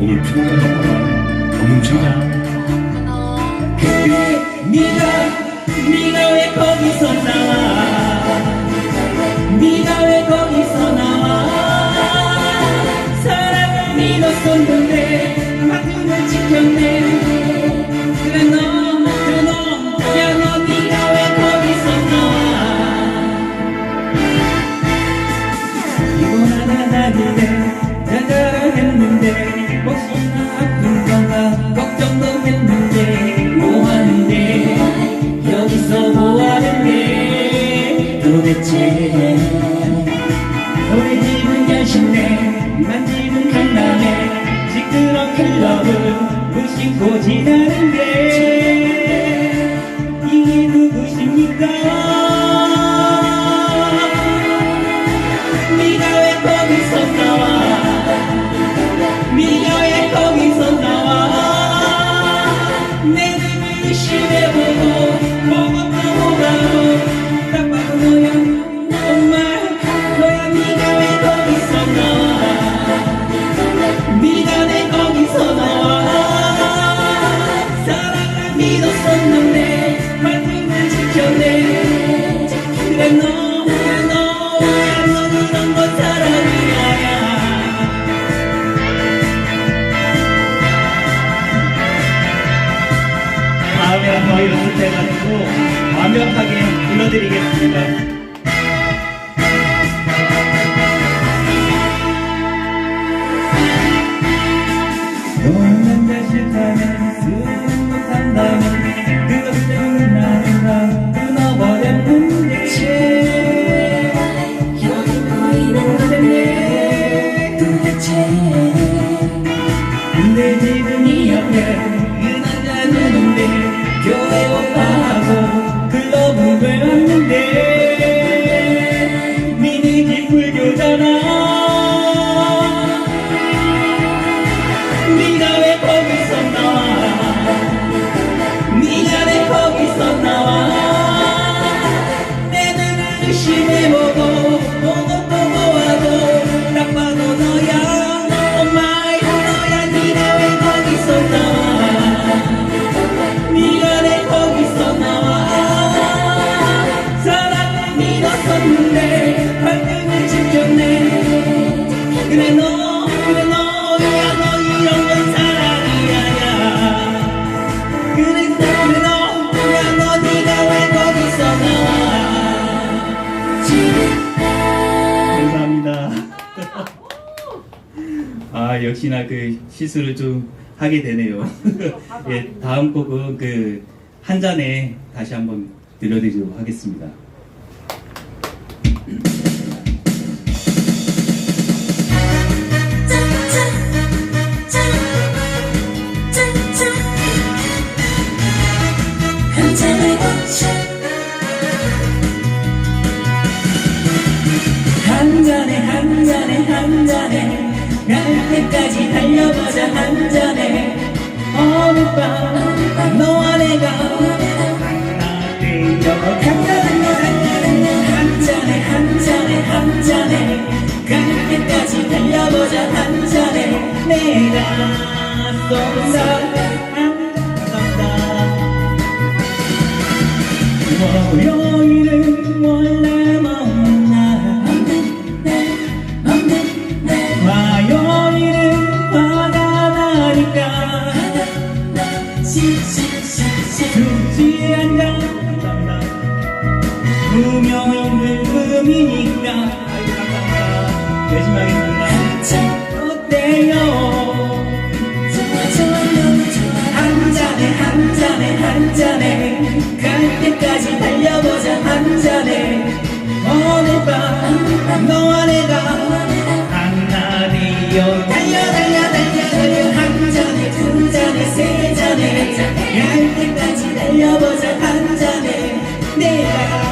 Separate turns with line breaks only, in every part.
네가 그래 네가 네가 왜 거기서 나와? 네가 왜 거기서 나와? 사랑을 믿었었는데 마음을 지켰네. 그래 너 그래 거기서 나와? 피곤하다 하길래 너의 집은 결심내 난 집은 강남에 시끄러 클럽을 무심코 지나는데. 이게 누구십니까 다음에 한번 연습해가지고 완벽하게 불러드리겠습니다. 너는 내 싫다면 쓰는 아 역시나 그 실수를 좀 하게 되네요. 예 다음 곡은 그 한 잔에 다시 한번 들려드리도록 하겠습니다 잔에 갈 때까지 달려보자 한 잔에 어느 밤 너와 내가 하나 되어 간다는 걸한 잔에 한 잔에 한 잔에 갈 때까지 달려보자 한 잔에 내가 쏜다 하겠습니다
한잔
어때요.
좋아 좋아 너무 좋아
한 잔에 한 잔에 한 잔에 갈 때까지 달려보자 한 잔에 오늘 밤 너와 내가 하나 되어 달려 달려 달려 달려. 한 잔에 두 잔에 세 잔에 갈 때까지 달려보자 한 잔에 내가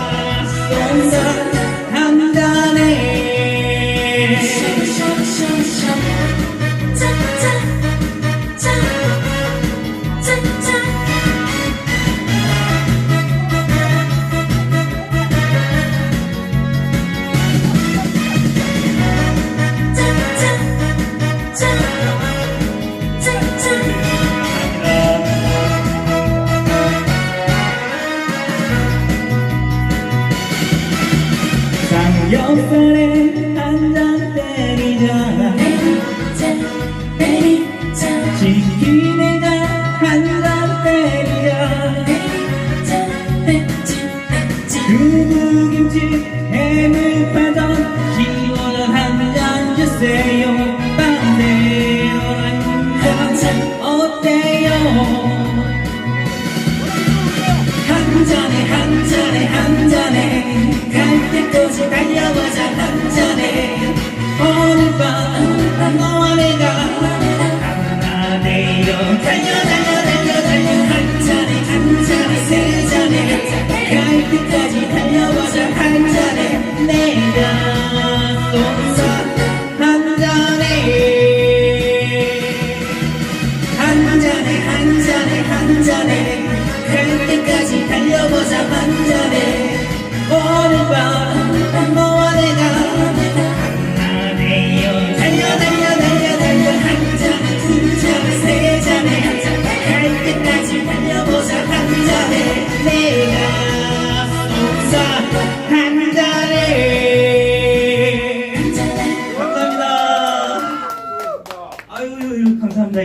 一年。 잔에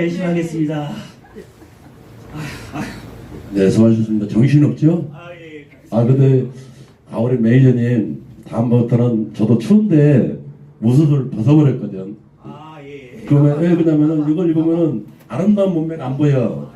열심히 하겠습니다
네, 수고하셨습니다. 정신없죠?
아 예
아, 근데, 아, 우리 매니저님, 다음부터는 저도 추운데, 무엇을 벗어버렸거든.
아 예
그러면, 왜 그러냐면은, 이걸 입으면은, 아름다운 몸매가 안 보여.